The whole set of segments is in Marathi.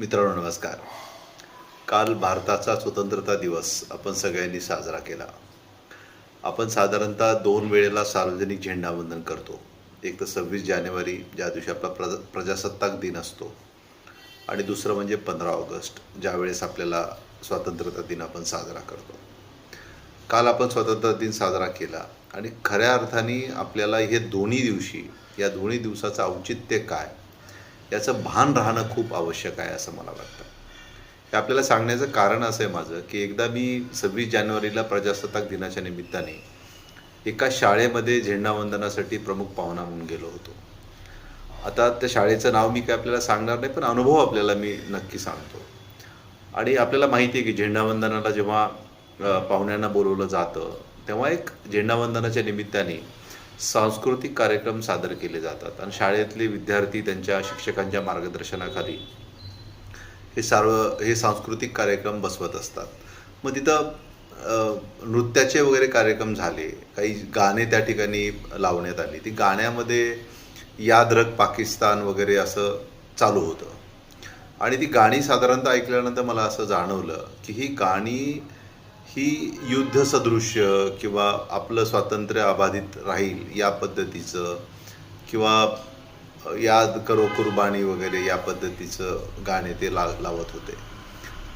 मित्रांनो नमस्कार. काल भारताचा स्वतंत्रता दिवस आपण सगळ्यांनी साजरा केला. आपण साधारणतः दोन वेळेला सार्वजनिक झेंडावंदन करतो. एक तर सव्वीस जानेवारी ज्या दिवशी आपला प्रजा प्रजासत्ताक दिन असतो आणि दुसरं म्हणजे पंधरा ऑगस्ट ज्यावेळेस आपल्याला स्वातंत्र्यता दिन आपण साजरा करतो. काल आपण स्वातंत्र्य दिन साजरा केला आणि खऱ्या अर्थाने आपल्याला हे दोन्ही दिवशी या दोन्ही दिवसाचं औचित्य काय याचं भान राहणं खूप आवश्यक आहे असं मला वाटतं. हे आपल्याला सांगण्याचं कारण असं आहे माझं की एकदा मी सव्वीस जानेवारीला प्रजासत्ताक दिनाच्या निमित्ताने एका शाळेमध्ये झेंडावंदनासाठी प्रमुख पाहुणा म्हणून गेलो होतो. आता त्या शाळेचं नाव मी काय आपल्याला सांगणार नाही पण अनुभव आपल्याला मी नक्की सांगतो. आणि आपल्याला माहिती आहे की झेंडावंदनाला जेव्हा पाहुण्यांना बोलवलं जातं तेव्हा एक झेंडावंदनाच्या निमित्ताने सांस्कृतिक कार्यक्रम सादर केले जातात आणि शाळेतले विद्यार्थी त्यांच्या शिक्षकांच्या मार्गदर्शनाखाली हे सर्व हे सांस्कृतिक कार्यक्रम बसवत असतात. मग तिथं नृत्याचे वगैरे कार्यक्रम झाले. काही गाणे त्या ठिकाणी लावण्यात आली. ती गाण्यामध्ये याद रख पाकिस्तान वगैरे असं चालू होतं. आणि ती गाणी साधारणतः ऐकल्यानंतर मला असं जाणवलं की ही गाणी ही युद्ध सदृश्य किंवा आपलं स्वातंत्र्य अबाधित राहील या पद्धतीचं किंवा याद करो कुर्बानी वगैरे या पद्धतीचं गाणे ते ला लावत होते.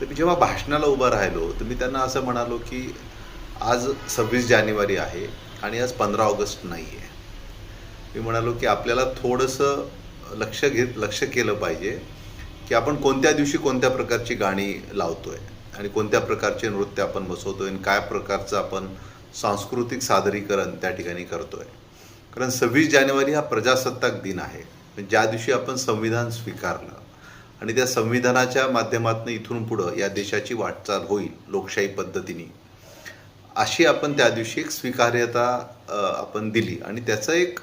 तर मी जेव्हा भाषणाला उभं राहिलो तर मी त्यांना असं म्हणालो की आज सव्वीस जानेवारी आहे आणि आज पंधरा ऑगस्ट नाही आहे मी म्हणालो की आपल्याला थोडंसं लक्ष घेत लक्ष केलं पाहिजे की आपण कोणत्या दिवशी कोणत्या प्रकारची गाणी लावतो आहे आणि कोणत्या प्रकारचे नृत्य आपण बसवतो आणि काय प्रकारचं आपण सांस्कृतिक सादरीकरण त्या ठिकाणी करतो आहे कारण सव्वीस जानेवारी हा प्रजासत्ताक दिन आहे. ज्या दिवशी आपण संविधान स्वीकारलं आणि त्या संविधानाच्या माध्यमातून इथून पुढं या देशाची वाटचाल होईल लोकशाही पद्धतीने अशी आपण त्या दिवशी एक स्वीकार्यता आपण दिली. आणि त्याचं एक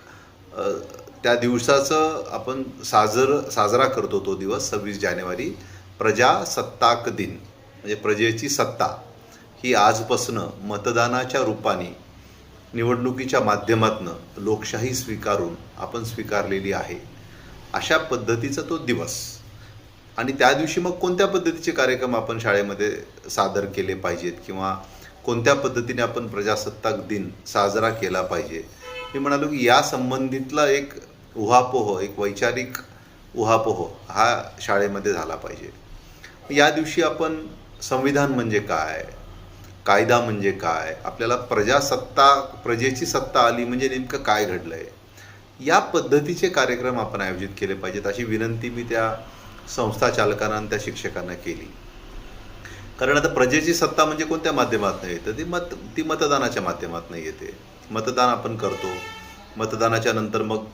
त्या दिवसाचं आपण साजर साजरा करतो तो दिवस सव्वीस जानेवारी प्रजासत्ताक दिन. म्हणजे प्रजेची सत्ता ही आजपासनं मतदानाच्या रूपाने निवडणुकीच्या माध्यमातनं लोकशाही स्वीकारून आपण स्वीकारलेली आहे. अशा पद्धतीचा तो दिवस. आणि त्या दिवशी मग कोणत्या पद्धतीचे कार्यक्रम आपण शाळेमध्ये सादर केले पाहिजेत? किंवा कोणत्या पद्धतीने आपण प्रजासत्ताक दिन साजरा केला पाहिजे? मी म्हणालो की या संबंधितला एक उहापोह एक वैचारिक उहापोह हा शाळेमध्ये झाला पाहिजे. या दिवशी आपण संविधान म्हणजे काय? कायदा म्हणजे काय? आपल्याला प्रजासत्ता प्रजेची सत्ता आली म्हणजे नेमकं काय घडलंय? या पद्धतीचे कार्यक्रम आपण आयोजित केले पाहिजेत अशी विनंती मी त्या संस्था चालकांना आणि त्या शिक्षकांना केली. कारण आता प्रजेची सत्ता म्हणजे कोणत्या माध्यमातून येतं? ती मत ती मतदानाच्या माध्यमातून येते. मतदान आपण करतो. मतदानाच्या नंतर मग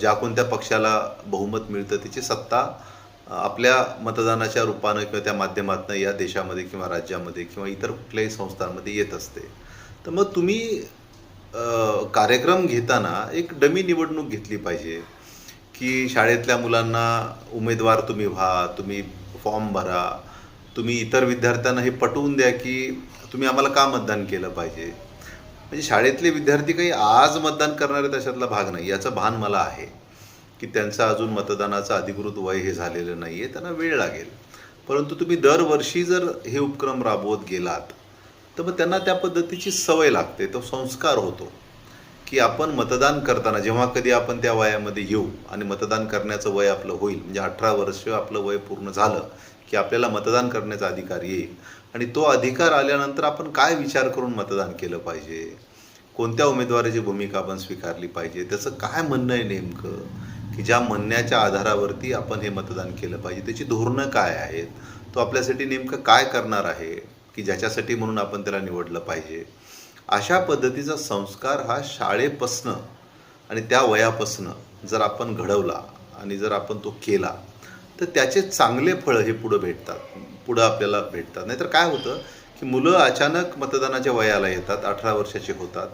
ज्या कोणत्या पक्षाला बहुमत मिळतं तिची सत्ता आपल्या मतदानाच्या रूपानं किंवा त्या माध्यमातून या देशामध्ये किंवा राज्यामध्ये किंवा इतर कुठल्याही संस्थांमध्ये येत असते. तर मग तुम्ही कार्यक्रम घेताना एक डमी निवडणूक घेतली पाहिजे की शाळेतल्या मुलांना उमेदवार तुम्ही व्हा तुम्ही फॉर्म भरा तुम्ही इतर विद्यार्थ्यांना हे पटवून द्या की तुम्ही आम्हाला का मतदान केलं पाहिजे? म्हणजे शाळेतले विद्यार्थी काही आज मतदान करणारे त्याच्यातला भाग नाही याचं भान मला आहे. की त्यांचं अजून मतदानाचं अधिकृत वय हे झालेलं नाही आहे त्यांना वेळ लागेल. परंतु तुम्ही दरवर्षी जर हे उपक्रम राबवत गेलात तर मग त्यांना त्या पद्धतीची सवय लागते तो संस्कार होतो. की आपण मतदान करताना जेव्हा कधी आपण त्या वयामध्ये येऊ आणि मतदान करण्याचं वय आपलं होईल म्हणजे अठरा वर्ष आपलं वय पूर्ण झालं की आपल्याला मतदान करण्याचा अधिकार येईल. आणि तो अधिकार आल्यानंतर आपण काय विचार करून मतदान केलं पाहिजे? कोणत्या उमेदवाराची भूमिका आपण स्वीकारली पाहिजे? त्याचं काय म्हणणं आहे नेमकं? की ज्या म्हणण्याच्या आधारावरती आपण हे मतदान केलं पाहिजे. त्याची धोरणं काय आहेत? तो आपल्यासाठी नेमकं काय करणार आहे? की ज्याच्यासाठी म्हणून आपण त्याला निवडलं पाहिजे? अशा पद्धतीचा संस्कार हा शाळेपासनं आणि त्या वयापासनं जर आपण घडवला आणि जर आपण तो केला तर त्याचे चांगले फळं हे पुढं भेटतात. पुढं आपल्याला भेटतात. नाहीतर काय होतं की मुलं अचानक मतदानाच्या वयाला येतात अठरा वर्षाचे होतात.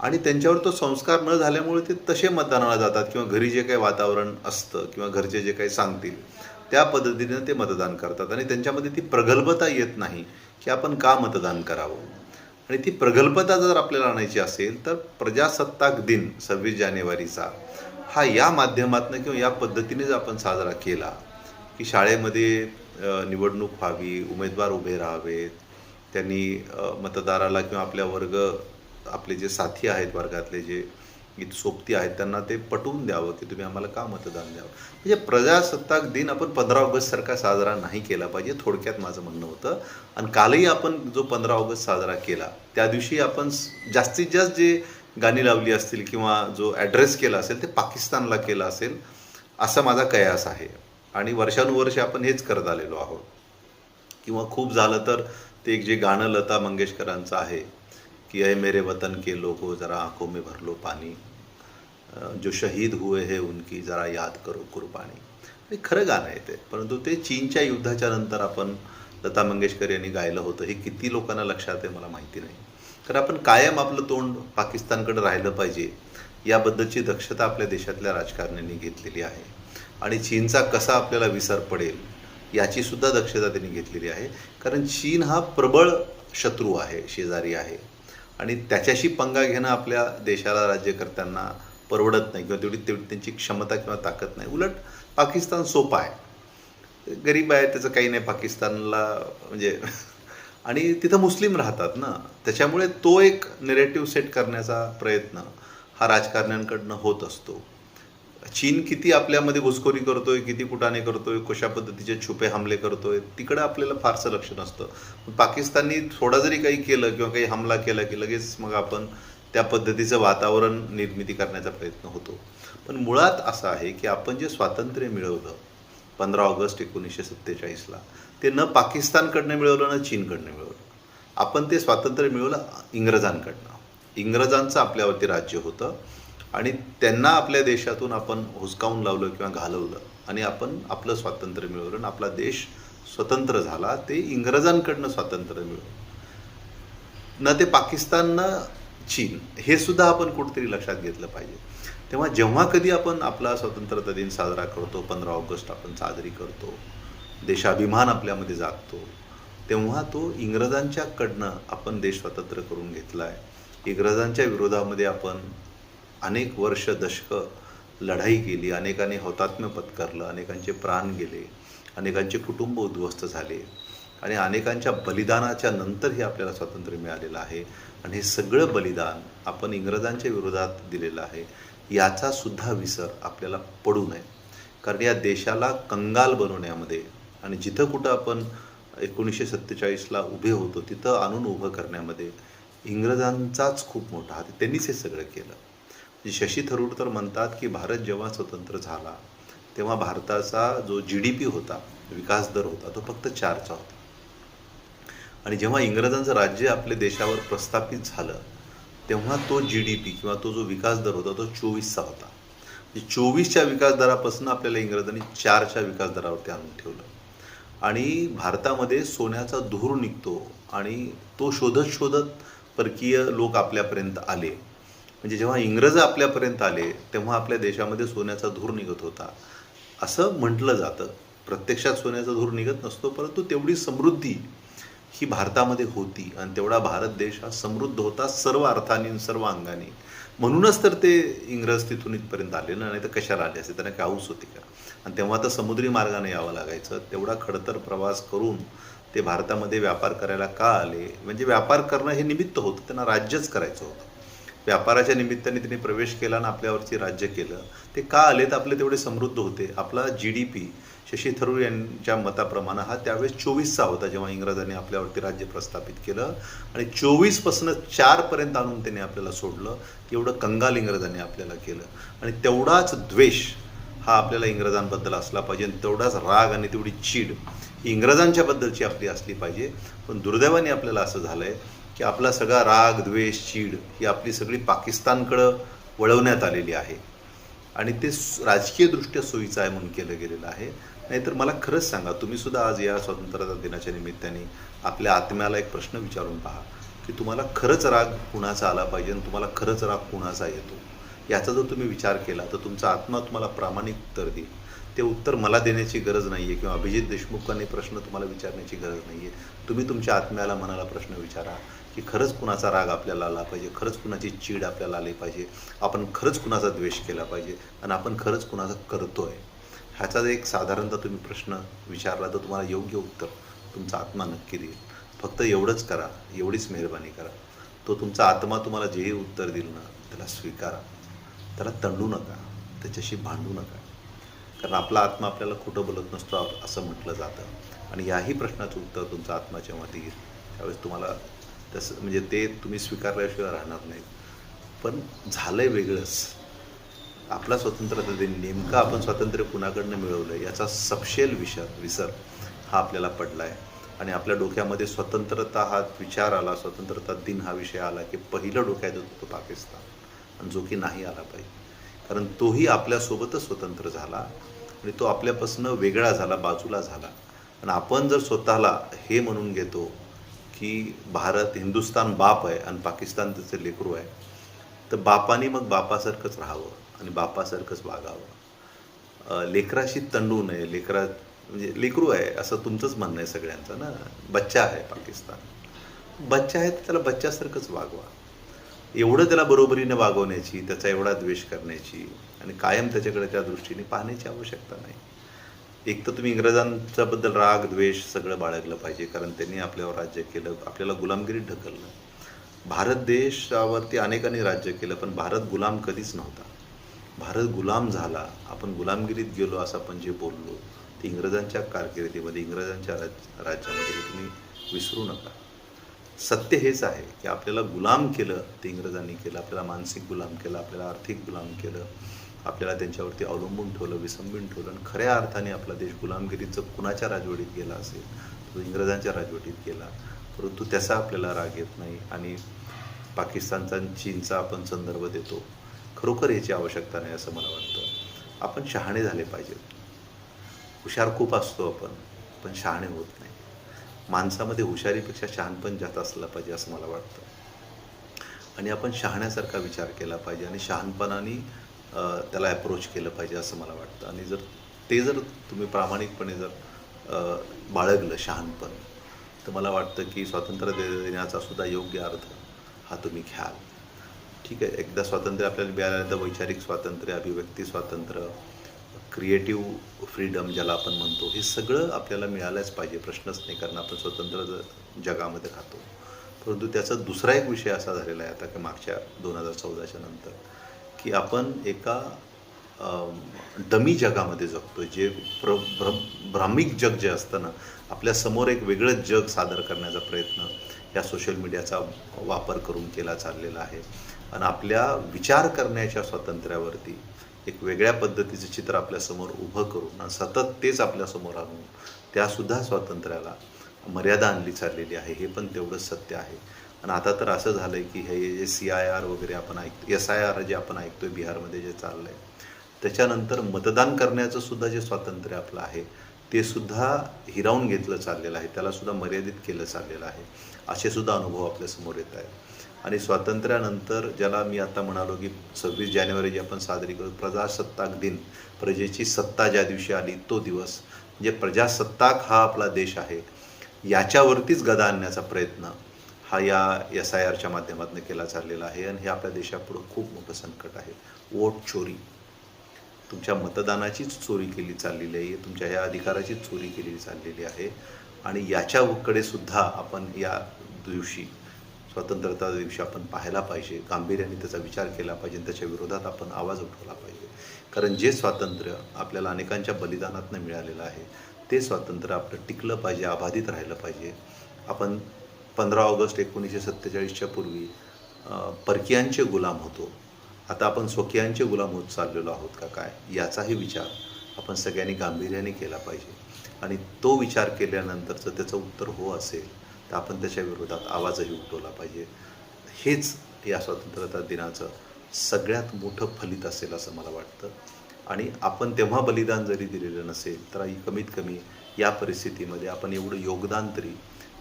आणि त्यांच्यावर तो संस्कार न झाल्यामुळे ते तसे मतदानाला जातात किंवा घरी जे काही वातावरण असतं किंवा घरचे जे काही सांगतील त्या पद्धतीने ते मतदान करतात. आणि त्यांच्यामध्ये ती प्रगल्भता येत नाही की आपण का मतदान करावं? आणि ती प्रगल्भता जर आपल्याला आणायची असेल तर प्रजासत्ताक दिन सव्वीस जानेवारीचा हा या माध्यमातून किंवा या पद्धतीने जर आपण साजरा केला की शाळेमध्ये निवडणूक व्हावी उमेदवार उभे राहावेत त्यांनी मतदाराला किंवा आपल्या वर्ग आपले जे साथी आहेत वर्गातले जे सोबती आहेत त्यांना ते पटवून द्यावं की तुम्ही आम्हाला का मतदान द्यावं? म्हणजे प्रजासत्ताक दिन आपण पंधरा ऑगस्टसारखा साजरा नाही केला पाहिजे थोडक्यात माझं म्हणणं होतं. आणि कालही आपण जो पंधरा ऑगस्ट साजरा केला त्या दिवशी आपण जास्तीत जास्त जे गाणी लावली असतील किंवा जो ॲड्रेस केला असेल ते पाकिस्तानला केला असेल असा माझा कयास आहे. आणि वर्षानुवर्षे आपण हेच करत आलेलो आहोत. किंवा खूप झालं तर ते एक जे गाणं लता मंगेशकरांचं आहे कि अय मेरे वतन के लोगों जरा आंखों में भर लो पानी। जो शहीद हुए हैं उनकी जरा याद करो कुर्बानी। हे खरं गाणं आहे ते. परंतु ते चीनच्या युद्धाच्या नंतर आपण लता मंगेशकर यांनी गायलं होतं. हे किती लोकांना लक्षात आहे मला माहिती नाही. तर आपण कायम आपलं तोंड पाकिस्तानकडे राहिलं पाहिजे. याबद्दलची दक्षता आपल्या देशातल्या राजकारण्यांनी घेतलेली आहे. आणि चीनचा कसा आपल्याला विसर पडेल याची सुद्धा दक्षता त्यांनी घेतलेली आहे. कारण चीन हा प्रबळ शत्रू आहे शेजारी आहे. आणि त्याच्याशी पंगा घेणं आपल्या देशाला राज्यकर्त्यांना परवडत नाही किंवा तेवढी तेवढी त्यांची क्षमता किंवा ताकद नाही. उलट पाकिस्तान सोपा आहे. गरीब आहे त्याचं काही नाही. पाकिस्तानला म्हणजे आणि तिथं मुस्लिम राहतात ना. त्याच्यामुळे तो एक नेरेटिव्ह सेट करण्याचा प्रयत्न हा राजकारण्यांकडनं होत असतो. चीन किती आपल्यामध्ये घुसखोरी करतोय किती कुटाने करतोय कशा पद्धतीचे छुपे हमले करतोय तिकडे आपल्याला फारसं लक्ष नसतं. पण पाकिस्ताननी थोडा जरी काही केलं किंवा काही हमला केला की लगेच मग आपण त्या पद्धतीचं वातावरण निर्मिती करण्याचा प्रयत्न होतो. पण मुळात असं आहे की आपण जे स्वातंत्र्य मिळवलं पंधरा ऑगस्ट एकोणीसशे सत्तेचाळीसला ते न पाकिस्तानकडनं मिळवलं न चीनकडनं मिळवलं. आपण ते स्वातंत्र्य मिळवलं इंग्रजांकडनं. इंग्रजांचं आपल्यावरती राज्य होतं. आणि त्यांना आपल्या देशातून आपण हुसकावून लावलं किंवा घालवलं आणि आपण आपलं स्वातंत्र्य मिळवलं आणि आपला देश स्वतंत्र झाला ते इंग्रजांकडनं स्वातंत्र्य मिळवलं. न ते पाकिस्ताननं चीन हे सुद्धा आपण कुठेतरी लक्षात घेतलं पाहिजे. तेव्हा जेव्हा कधी आपण आपला स्वतंत्रता दिन साजरा करतो पंधरा ऑगस्ट आपण साजरी करतो देशाभिमान आपल्यामध्ये जागतो तेव्हा तो इंग्रजांच्याकडनं आपण देश स्वतंत्र करून घेतला आहे इंग्रजांच्या विरोधामध्ये आपण अनेक वर्ष दशकं लढाई केली अनेकांनी हौतात्म्य पत्करलं अनेकांचे प्राण गेले अनेकांचे कुटुंब उद्ध्वस्त झाले आणि अनेकांच्या बलिदानाच्या नंतरही आपल्याला स्वातंत्र्य मिळालेलं आहे आणि हे सगळं बलिदान आपण इंग्रजांच्या विरोधात दिलेलं आहे याचा सुद्धा विसर आपल्याला पडू नये. कारण या देशाला कंगाल बनवण्यामध्ये आणि जिथं कुठं आपण एकोणीसशे सत्तेचाळीसला उभे होतो तिथं आणून उभं करण्यामध्ये इंग्रजांचाच खूप मोठा हात त्यांनीच हे सगळं केलं. शशी थरूर तर म्हणतात की भारत जेव्हा स्वतंत्र झाला तेव्हा भारताचा जो जी डी पी होता विकास दर होता तो फक्त चारचा होता. आणि जेव्हा इंग्रजांचं राज्य आपल्या देशावर प्रस्थापित झालं तेव्हा तो जी डी पी किंवा तो जो विकास दर होता तो चोवीसचा होता. म्हणजे चोवीसच्या विकास दरापासून आपल्याला इंग्रजांनी चारच्या विकास दरावरती आणून ठेवलं. आणि भारतामध्ये सोन्याचा धूर निघतो आणि तो शोधत शोधत परकीय लोक आपल्यापर्यंत आले. म्हणजे जेव्हा इंग्रज आपल्यापर्यंत आले तेव्हा आपल्या देशामध्ये सोन्याचा धूर निघत होता. असं म्हटलं जातं. प्रत्यक्षात सोन्याचा धूर निघत नसतो परंतु तेवढी समृद्धी ही भारतामध्ये होती आणि तेवढा भारत देश हा समृद्ध होता सर्व अर्थाने आणि सर्व अंगाने. म्हणूनच तर ते इंग्रज तिथून इथपर्यंत आले ना नाही तर कशाला आले असते त्यांना काऊस होती का? आणि तेव्हा तर समुद्री मार्गाने यावं लागायचं. तेवढा खडतर प्रवास करून ते भारतामध्ये व्यापार करायला का आले? म्हणजे व्यापार करणं हे निमित्त होतं त्यांना राज्यच करायचं होतं. व्यापाराच्या निमित्ताने त्यांनी प्रवेश केला आणि आपल्यावरती राज्य केलं. ते का आले तर आपले तेवढे समृद्ध होते. आपला G D P Shashi Tharoor यांच्या मताप्रमाणे हा त्यावेळेस चोवीसचा होता जेव्हा इंग्रजांनी आपल्यावरती राज्य प्रस्थापित केलं. आणि चोवीसपासून चारपर्यंत आणून त्यांनी आपल्याला सोडलं. एवढं कंगाल इंग्रजांनी आपल्याला केलं. आणि तेवढाच द्वेष हा आपल्याला इंग्रजांबद्दल असला पाहिजे आणि तेवढाच राग आणि तेवढी चीड ही इंग्रजांच्याबद्दलची आपली असली पाहिजे. पण दुर्दैवाने आपल्याला असं झालं आहे की आपला सगळा राग द्वेष चीड ही आपली सगळी पाकिस्तानकडं वळवण्यात आलेली आहे. आणि ते सु- राजकीयदृष्ट्या सोयीचं आहे म्हणून केलं गेलेलं आहे. नाहीतर मला खरंच सांगा तुम्ही सुद्धा आज या स्वातंत्र्य दिनाच्या निमित्ताने आपल्या आत्म्याला एक प्रश्न विचारून पहा की तुम्हाला खरंच राग कुणाचा आला पाहिजे आणि तुम्हाला खरंच राग कुणाचा येतो? याचा जर तुम्ही विचार केला तर तुमचा आत्मा तुम्हाला प्रामाणिक उत्तर देईल. ते उत्तर मला देण्याची गरज नाही आहे किंवा अभिजित देशमुखांनी प्रश्न तुम्हाला विचारण्याची गरज नाही आहे तुम्ही तुमच्या आत्म्याला मनाला प्रश्न विचारा. की खरंच कुणाचा राग आपल्याला आला पाहिजे खरंच कुणाची चीड आपल्याला आली पाहिजे आपण खरंच कुणाचा द्वेष केला पाहिजे आणि आपण खरंच कुणाचा करतो आहे ह्याचा एक साधारणतः तुम्ही प्रश्न विचारला तर तुम्हाला योग्य उत्तर तुमचा आत्मा नक्की देईल. फक्त एवढंच करा एवढीच मेहरबानी करा. तो तुमचा आत्मा तुम्हाला जेही उत्तर देईल ना त्याला स्वीकारा. त्याला तंडू नका त्याच्याशी भांडू नका. कारण आपला आत्मा आपल्याला खोटं बोलत नसतो असं म्हटलं जातं. आणि याही प्रश्नाचं उत्तर तुमचा आत्मा जेव्हा देईल त्यावेळेस तुम्हाला तसं म्हणजे ते तुम्ही स्वीकारल्याशिवाय राहणार नाहीत. पण झालं आहे वेगळंच. आपला स्वातंत्र्य दिन नेमकं आपण स्वातंत्र्य कुणाकडनं मिळवलं याचा सपशेल विषय विसर हा आपल्याला पडला आहे आणि आपल्या डोक्यामध्ये स्वतंत्रता हा विचार आला स्वतंत्रता दिन हा विषय आला की पहिलं डोक्यात होतो तो पाकिस्तान. आणि जो की नाही आला पाहिजे. कारण तोही आपल्यासोबतच स्वतंत्र झाला आणि तो आपल्यापासून वेगळा झाला बाजूला झाला. आणि आपण जर स्वतःला हे म्हणून घेतो की भारत हिंदुस्तान बाप आहे आणि पाकिस्तान त्याचं लेकरू आहे तर बापानी मग बापासारखंच राहावं आणि बापासारखंच वागावं. लेकराशी तंडू नये लेकरा म्हणजे लेकरू आहे असं तुमचंच म्हणणं आहे सगळ्यांचं ना? बच्चा आहे पाकिस्तान. बच्चा आहे तर त्याला बच्च्यासारखंच वागवा. एवढं त्याला बरोबरीने वागवण्याची त्याचा एवढा द्वेष करण्याची आणि कायम त्याच्याकडे त्या दृष्टीने पाहण्याची आवश्यकता नाही. एक तर तुम्ही इंग्रजांच्या बद्दल राग द्वेष सगळं बाळगलं पाहिजे कारण त्यांनी आपल्यावर राज्य केलं आपल्याला गुलामगिरीत ढकललं. भारत देशावरती अनेकांनी राज्य केलं पण भारत गुलाम कधीच नव्हता. भारत गुलाम झाला आपण गुलामगिरीत गेलो असं आपण जे बोललो ते इंग्रजांच्या कारकिर्दीमध्ये इंग्रजांच्या राज राज्यामध्ये तुम्ही विसरू नका. सत्य हेच आहे की आपल्याला गुलाम केलं ते इंग्रजांनी केलं आपल्याला मानसिक गुलाम केलं आपल्याला आर्थिक गुलाम केलं आपल्याला त्यांच्यावरती अवलंबून ठेवलं विसंबून ठेवलं आणि खऱ्या अर्थाने आपला देश गुलामगिरीचं कुणाच्या राजवटीत गेला असेल तो इंग्रजांच्या राजवटीत गेला. परंतु त्याचा आपल्याला राग येत नाही आणि पाकिस्तानचा चीनचा आपण संदर्भ देतो. खरोखर याची आवश्यकता नाही असं मला वाटतं. आपण शहाणे झाले पाहिजेत हुशार खूप असतो आपण पण शहाणे होत नाही. माणसामध्ये हुशारीपेक्षा शहाणपण जास्त असलं पाहिजे असं मला वाटतं. आणि आपण शहाण्यासारखा विचार केला पाहिजे आणि शहाणपणाने त्याला ॲप्रोच केलं पाहिजे असं मला वाटतं. आणि जर ते जर तुम्ही प्रामाणिकपणे जर बाळगलं शहाणपण तर मला वाटतं की स्वातंत्र्य दे- देण्याचा सुद्धा योग्य अर्थ हा तुम्ही घ्याल. ठीक आहे? एकदा स्वातंत्र्य आपल्याला मिळाल्यानंतर वैचारिक स्वातंत्र्य अभिव्यक्ती स्वातंत्र्य क्रिएटिव्ह फ्रीडम ज्याला आपण म्हणतो हे सगळं आपल्याला मिळालंच पाहिजे. प्रश्नच नाही कारण आपण स्वतंत्र ज- जगामध्ये राहतो. परंतु त्याचा दुसरा एक विषय असा झालेला आहे आता की मागच्या दोन हजार चौदाच्या नंतर. की आपण एका डमी जगामध्ये जगतो जे प्र भ्र भ्रामिक जग जे असतं ना आपल्यासमोर एक वेगळंच जग सादर करण्याचा प्रयत्न या सोशल मीडियाचा वापर करून केला चाललेला आहे. आणि आपल्या विचार करण्याच्या स्वातंत्र्यावरती एक वेगळ्या पद्धतीचं चित्र आपल्यासमोर उभं करून आणि सतत तेच आपल्यासमोर आणून त्यासुद्धा स्वातंत्र्याला मर्यादा आणली चाललेली आहे. हे पण तेवढंच सत्य आहे. आणि आता तर असं झालं आहे की हे जे सी आय आर वगैरे आपण ऐकतो एस आय आर जे आपण ऐकतोय बिहारमध्ये जे चाललं आहे त्याच्यानंतर मतदान करण्याचं सुद्धा जे स्वातंत्र्य आपलं आहे ते सुद्धा हिरावून घेतलं चाललेलं आहे त्याला सुद्धा मर्यादित केलं चाललेलं आहे असे सुद्धा अनुभव आपल्यासमोर येत आहेत. आणि स्वातंत्र्यानंतर ज्याला मी आता म्हणालो की सव्वीस जानेवारी जी आपण साजरी करू प्रजासत्ताक दिन प्रजेची सत्ता ज्या दिवशी आली तो दिवस म्हणजे प्रजासत्ताक हा आपला देश आहे याच्यावरतीच गदा आणण्याचा प्रयत्न हा या एस आय आरच्या माध्यमातून केला चाललेला आहे आणि हे आपल्या देशापुढं खूप मोठं संकट आहे. वोट चोरी. तुमच्या मतदानाचीच चोरी केली चाललेली आहे तुमच्या या अधिकाराचीच चोरी केली चाललेली आहे आणि याच्याकडे सुद्धा आपण या दिवशी स्वतंत्रता दिवशी आपण पाहायला पाहिजे गांभीर्याने त्याचा विचार केला पाहिजे आणि त्याच्या विरोधात आपण आवाज उठवला पाहिजे. कारण जे स्वातंत्र्य आपल्याला अनेकांच्या बलिदानातनं मिळालेलं आहे ते स्वातंत्र्य आपलं टिकलं पाहिजे अबाधित राहिलं पाहिजे. आपण पंधरा ऑगस्ट एकोणीसशे सत्तेचाळीसच्या पूर्वी परकीयांचे गुलाम होतो. आता आपण स्वकीयांचे गुलाम होत चाललेलो आहोत का काय याचाही विचार आपण सगळ्यांनी गांभीर्याने केला पाहिजे. आणि तो विचार केल्यानंतरचं त्याचं उत्तर हो असेल तर आपण त्याच्या विरोधात आवाजही उठवला पाहिजे. हेच या स्वातंत्र्यता दिनाचं सगळ्यात मोठं फलित असेल असं मला वाटतं. आणि आपण तेव्हा बलिदान जरी दिलेलं नसेल तर कमीत कमी या परिस्थितीमध्ये आपण एवढं योगदान तरी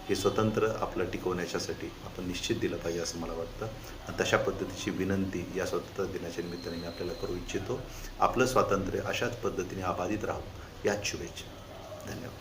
हे स्वतंत्र आपलं टिकवण्याच्यासाठी आपण निश्चित दिलं पाहिजे असं मला वाटतं. आणि तशा पद्धतीची विनंती या स्वतंत्र दिनाच्या निमित्ताने मी आपल्याला करू इच्छितो. आपलं स्वातंत्र्य अशाच पद्धतीने अबाधित राहू. याच शुभेच्छा. धन्यवाद.